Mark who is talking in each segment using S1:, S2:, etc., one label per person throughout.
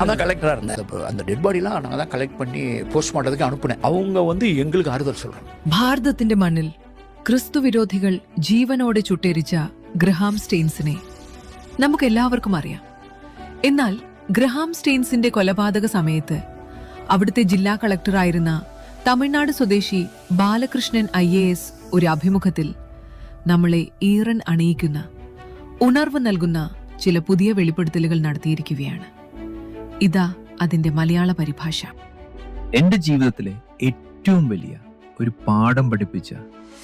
S1: அதான் கலெக்டராக இருந்தேன் இப்போ அந்த டெட் பாடிலாம் நாங்கள் தான் கலெக்ட் பண்ணி போஸ்ட்மார்ட்டத்துக்கு அனுப்புனேன் அவங்க வந்து எங்களுக்கு ஆறுதல் சொல்கிறாங்க
S2: ഭാരതത്തിന്റെ മണ്ണിൽ ക്രിസ്തുവിരോധികൾ ജീവനോടെ ചുട്ടെരിച്ച ഗ്രഹാം സ്റ്റെയിൻസിനെ നമുക്ക് എല്ലാവർക്കും അറിയാം എന്നാൽ ഗ്രഹാം സ്റ്റെയിൻസിന്റെ കൊലപാതക സമയത്ത് അവിടുത്തെ ജില്ലാ കളക്ടറായിരുന്ന തമിഴ്നാട് സ്വദേശി ബാലകൃഷ്ണൻ ഐ എ എസ് ഒരു അഭിമുഖത്തിൽ നമ്മളെ ഈറൻ അണിയിക്കുന്ന ഉണർവ് നൽകുന്ന ചില പുതിയ വെളിപ്പെടുത്തലുകൾ നടത്തിയിരിക്കുകയാണ് ഇതാ അതിന്റെ മലയാള പരിഭാഷ.
S3: എന്റെ ജീവിതത്തിലെ ഏറ്റവും വലിയ ഒരു പാഠം പഠിപ്പിച്ച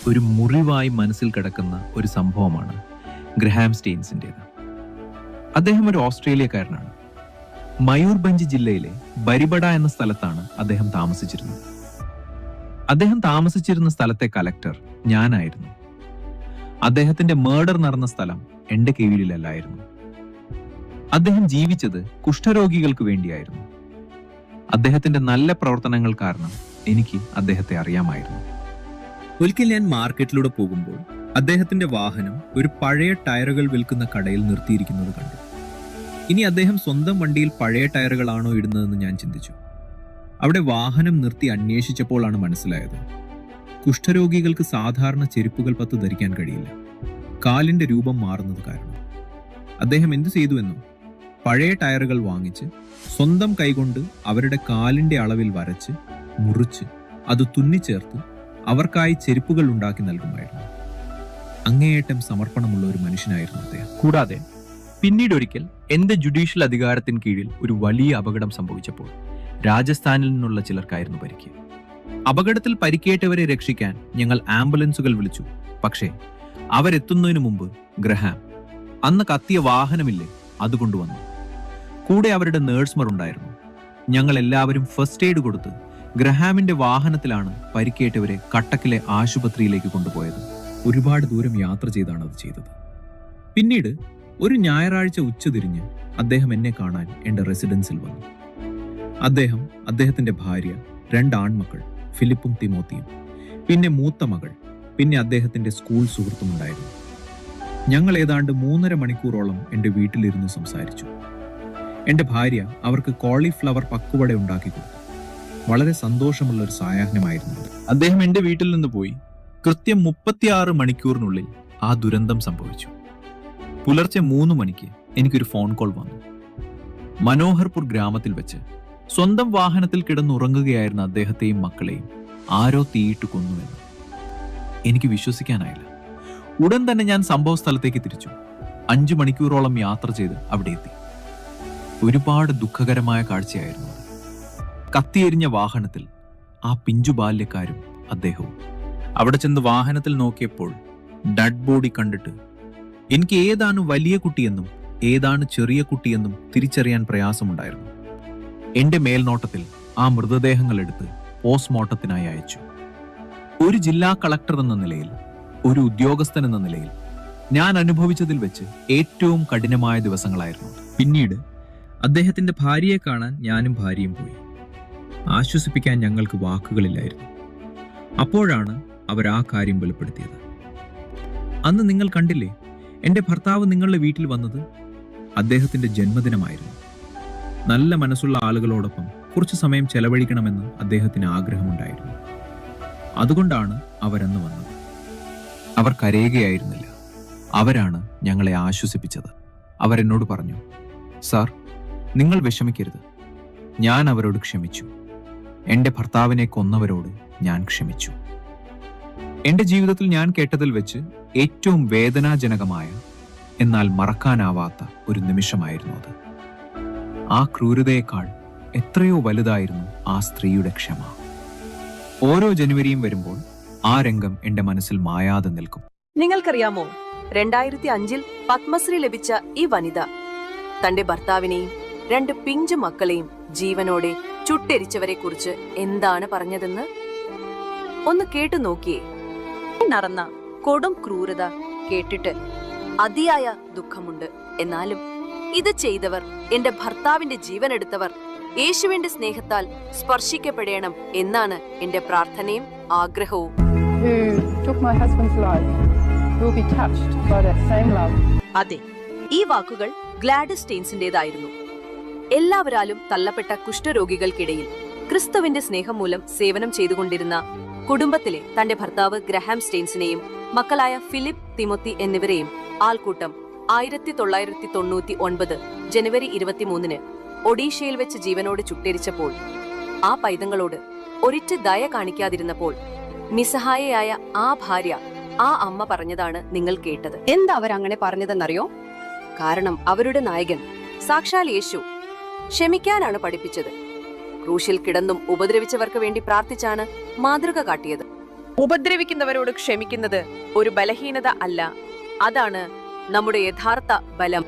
S3: ഒരു മുറിവായി മനസ്സിൽ കിടക്കുന്ന ഒരു സംഭവമാണ് ഗ്രഹാം സ്റ്റെയിൻസിന്റെത് അദ്ദേഹം ഒരു ഓസ്ട്രേലിയക്കാരനാണ്. മയൂർഭഞ്ച് ജില്ലയിലെ ബരിബട എന്ന സ്ഥലത്താണ് അദ്ദേഹം താമസിച്ചിരുന്നത്. അദ്ദേഹം താമസിച്ചിരുന്ന സ്ഥലത്തെ കലക്ടർ ഞാനായിരുന്നു. അദ്ദേഹത്തിന്റെ മേർഡർ നടന്ന സ്ഥലം എന്റെ കീഴിലല്ലായിരുന്നു. അദ്ദേഹം ജീവിച്ചത് കുഷ്ഠരോഗികൾക്ക് വേണ്ടിയായിരുന്നു. അദ്ദേഹത്തിന്റെ നല്ല പ്രവർത്തനങ്ങൾ കാരണം എനിക്ക് അദ്ദേഹത്തെ അറിയാമായിരുന്നു. ഒരിക്കൽ ഞാൻ മാർക്കറ്റിലൂടെ പോകുമ്പോൾ അദ്ദേഹത്തിന്റെ വാഹനം ഒരു പഴയ ടയറുകൾ വിൽക്കുന്ന കടയിൽ നിർത്തിയിരിക്കുന്നത് കണ്ടു. ഇനി അദ്ദേഹം സ്വന്തം വണ്ടിയിൽ പഴയ ടയറുകളാണോ ഇടുന്നതെന്ന് ഞാൻ ചിന്തിച്ചു. അവിടെ വാഹനം നിർത്തി അന്വേഷിച്ചപ്പോഴാണ് മനസ്സിലായത്. കുഷ്ഠരോഗികൾക്ക് സാധാരണ ചെരുപ്പുകൾ പത്ത് ധരിക്കാൻ കഴിയില്ല. കാലിന്റെ രൂപം മാറുന്നത് കാരണം. അദ്ദേഹം എന്തു ചെയ്തുവെന്നോ പഴയ ടയറുകൾ വാങ്ങിച്ച് സ്വന്തം കൈകൊണ്ട് അവരുടെ കാലിന്റെ അളവിൽ വരച്ച് മുറിച്ച് അത് തുന്നിച്ചേർത്ത് അവർക്കായി ചെരുപ്പുകൾ ഉണ്ടാക്കി നൽകുമായിരുന്നു. അങ്ങേയറ്റം സമർപ്പണമുള്ള ഒരു മനുഷ്യനായിരുന്നു അദ്ദേഹം. കൂടാതെ പിന്നീട് ഒരിക്കൽ എന്റെ ജുഡീഷ്യൽ അധികാരത്തിന് കീഴിൽ ഒരു വലിയ അപകടം സംഭവിച്ചപ്പോൾ രാജസ്ഥാനിൽ നിന്നുള്ള ചിലർക്കായിരുന്നു പരിക്ക്. അപകടത്തിൽ പരിക്കേറ്റവരെ രക്ഷിക്കാൻ ഞങ്ങൾ ആംബുലൻസുകൾ വിളിച്ചു. പക്ഷേ അവരെത്തുന്നതിനു മുമ്പ് ഗ്രഹാം അന്ന് കത്തിയ വാഹനമില്ലേ അത് കൊണ്ടുവന്നു കൂടെ അവരുടെ നേഴ്സ്മാർ ഉണ്ടായിരുന്നു. ഞങ്ങൾ എല്ലാവരും ഫസ്റ്റ് എയ്ഡ് കൊടുത്ത് ഗ്രഹാമിന്റെ വാഹനത്തിലാണ് പരിക്കേറ്റവരെ കട്ടക്കിലെ ആശുപത്രിയിലേക്ക് കൊണ്ടുപോയത്. ഒരുപാട് ദൂരം യാത്ര ചെയ്താണ് അത് ചെയ്തത്. പിന്നീട് ഒരു ഞായറാഴ്ച ഉച്ചതിരിഞ്ഞ് അദ്ദേഹം എന്നെ കാണാൻ എന്റെ റെസിഡൻസിൽ വന്നു. അദ്ദേഹം അദ്ദേഹത്തിന്റെ ഭാര്യ രണ്ട് ആൺമക്കൾ ഫിലിപ്പും തിമോത്തിയും പിന്നെ മൂത്ത മകൾ പിന്നെ അദ്ദേഹത്തിന്റെ സ്കൂൾ സുഹൃത്തും ഉണ്ടായിരുന്നു. ഞങ്ങൾ ഏതാണ്ട് മൂന്നര മണിക്കൂറോളം എന്റെ വീട്ടിലിരുന്ന് സംസാരിച്ചു. എന്റെ ഭാര്യ അവർക്ക് കോളിഫ്ലവർ പക്കുവട ഉണ്ടാക്കി കൊടുത്തു. വളരെ സന്തോഷമുള്ള ഒരു സായാഹ്നമായിരുന്നു. അദ്ദേഹം എന്റെ വീട്ടിൽ നിന്ന് പോയി കൃത്യം മുപ്പത്തിയാറ് മണിക്കൂറിനുള്ളിൽ ആ ദുരന്തം സംഭവിച്ചു. പുലർച്ചെ മൂന്ന് മണിക്ക് എനിക്കൊരു ഫോൺ കോൾ വന്നു. മനോഹർപൂർ ഗ്രാമത്തിൽ വെച്ച് സ്വന്തം വാഹനത്തിൽ കിടന്നുറങ്ങുകയായിരുന്ന അദ്ദേഹത്തെയും മക്കളെയും ആരോ തീയിട്ട് കൊന്നുവെന്ന് എനിക്ക് വിശ്വസിക്കാനായില്ല. ഉടൻ തന്നെ ഞാൻ സംഭവ സ്ഥലത്തേക്ക് തിരിച്ചു. അഞ്ചു മണിക്കൂറോളം യാത്ര ചെയ്ത് അവിടെ എത്തി. ഒരുപാട് ദുഃഖകരമായ കാഴ്ചയായിരുന്നു കത്തിയെരിഞ്ഞ വാഹനത്തിൽ ആ പിഞ്ചു ബാല്യക്കാരും അദ്ദേഹവും. അവിടെ ചെന്ന് വാഹനത്തിൽ നോക്കിയപ്പോൾ ഡഡ് ബോഡി കണ്ടിട്ട് എനിക്ക് ഏതാണ് വലിയ കുട്ടിയെന്നും ഏതാണ് ചെറിയ കുട്ടിയെന്നും തിരിച്ചറിയാൻ പ്രയാസമുണ്ടായിരുന്നു. എന്റെ മേൽനോട്ടത്തിൽ ആ മൃതദേഹങ്ങൾ എടുത്ത് പോസ്റ്റ്മോർട്ടത്തിനായി അയച്ചു. ഒരു ജില്ലാ കളക്ടർ എന്ന നിലയിൽ ഒരു ഉദ്യോഗസ്ഥൻ എന്ന നിലയിൽ ഞാൻ അനുഭവിച്ചതിൽ വെച്ച് ഏറ്റവും കഠിനമായ ദിവസങ്ങളായിരുന്നു. പിന്നീട് അദ്ദേഹത്തിന്റെ ഭാര്യയെ കാണാൻ ഞാനും ഭാര്യയും പോയി. ആശ്വസിപ്പിക്കാൻ ഞങ്ങൾക്ക് വാക്കുകളില്ലായിരുന്നു. അപ്പോഴാണ് അവർ ആ കാര്യം വെളിപ്പെടുത്തിയത്. അന്ന് നിങ്ങൾ കണ്ടില്ലേ എന്റെ ഭർത്താവ് നിങ്ങളുടെ വീട്ടിൽ വന്നത് അദ്ദേഹത്തിന്റെ ജന്മദിനമായിരുന്നു. നല്ല മനസ്സുള്ള ആളുകളോടൊപ്പം കുറച്ച് സമയം ചെലവഴിക്കണമെന്ന് അദ്ദേഹത്തിന് ആഗ്രഹമുണ്ടായിരുന്നു. അതുകൊണ്ടാണ് അവരന്ന് വന്നത്. അവർ കരയുകയായിരുന്നില്ല. അവരാണ് ഞങ്ങളെ ആശ്വസിപ്പിച്ചത്. അവരെന്നോട് പറഞ്ഞു സാർ നിങ്ങൾ വിഷമിക്കരുത്. ഞാൻ അവരോട് ക്ഷമിച്ചു. എന്റെ ഭർത്താവിനെ കൊന്നവരോട് ഞാൻ ക്ഷമിച്ചു. എന്റെ ജീവിതത്തിൽ ഞാൻ കേട്ടതിൽ വെച്ച് ഏറ്റവും വേദനാജനകമായ എന്നാൽ മറക്കാനാവാത്ത ഒരു നിമിഷമായിരുന്നു അത്. ആ ക്രൂരതയേക്കാൾ എത്രയോ വലുതായിരുന്നു ആ സ്ത്രീയുടെ ക്ഷമ. ഓരോ ജനുവരിയും വരുമ്പോൾ ആ രംഗം എന്റെ മനസ്സിൽ മായാതെ നിൽക്കും.
S4: നിങ്ങൾക്കറിയാമോ? രണ്ടായിരത്തി അഞ്ചിൽ പത്മശ്രീ ലഭിച്ച ഈ വനിത തന്റെ ഭർത്താവിനെയും രണ്ട് പിഞ്ചു മക്കളെയും ജീവനോടെ ചുട്ടെരിച്ചവരെ കുറിച്ച് എന്താണ് പറഞ്ഞതെന്ന്? ഒന്ന് കേട്ടു നോക്കിയേ. നടന്ന കൊടും ക്രൂരത കേട്ടിട്ട് അതിയായ ദുഃഖമുണ്ട്. എന്നാലും ഇത് ചെയ്തവർ എന്റെ ഭർത്താവിന്റെ ജീവനെടുത്തവർ യേശുവിന്റെ സ്നേഹത്താൽ സ്പർശിക്കപ്പെടേണം എന്നാണ് എന്റെ പ്രാർത്ഥനയും ആഗ്രഹവും.
S5: Who took my husband's life will be touched by that same love.
S4: അതെ ഈ വാക്കുകൾ ഗ്ലാഡിസ് സ്റ്റെയിൻസിന്റേതായിരുന്നു എല്ലാവരാലും തള്ളപ്പെട്ട കുഷ്ഠരോഗികൾക്കിടയിൽ ക്രിസ്തുവിന്റെ സ്നേഹം മൂലം സേവനം ചെയ്തുകൊണ്ടിരുന്ന കുടുംബത്തിലെ തന്റെ ഭർത്താവ് ഗ്രഹാം സ്റ്റെയിൻസിനെയും മക്കളായ ഫിലിപ്പ് തിമൊത്തി എന്നിവരെയും ആൾക്കൂട്ടം ആയിരത്തി തൊള്ളായിരത്തി തൊണ്ണൂറ്റി ഒൻപത് ജനുവരി ഇരുപത്തിമൂന്നിന് ഒഡീഷയിൽ വെച്ച് ജീവനോട് ചുട്ടരിച്ചപ്പോൾ ആ പൈതങ്ങളോട് ഒരിറ്റ് ദയ കാണിക്കാതിരുന്നപ്പോൾ നിസ്സഹായയായ ആ ഭാര്യ ആ അമ്മ പറഞ്ഞതാണ് നിങ്ങൾ കേട്ടത്. എന്താ അവരങ്ങനെ പറഞ്ഞതെന്നറിയോ? കാരണം അവരുടെ നായകൻ സാക്ഷാൽ യേശു ക്ഷമിക്കാനാണ് പഠിപ്പിച്ചത്. ക്രൂശിൽ കിടന്നും ഉപദ്രവിച്ചവർക്ക് വേണ്ടി പ്രാർത്ഥിച്ചാണ് മാതൃക കാട്ടിയത്. ഉപദ്രവിക്കുന്നവരോട് ക്ഷമിക്കുന്നത് ഒരു ബലഹീനത അല്ല. അതാണ് നമ്മുടെ യഥാർത്ഥ ബലം.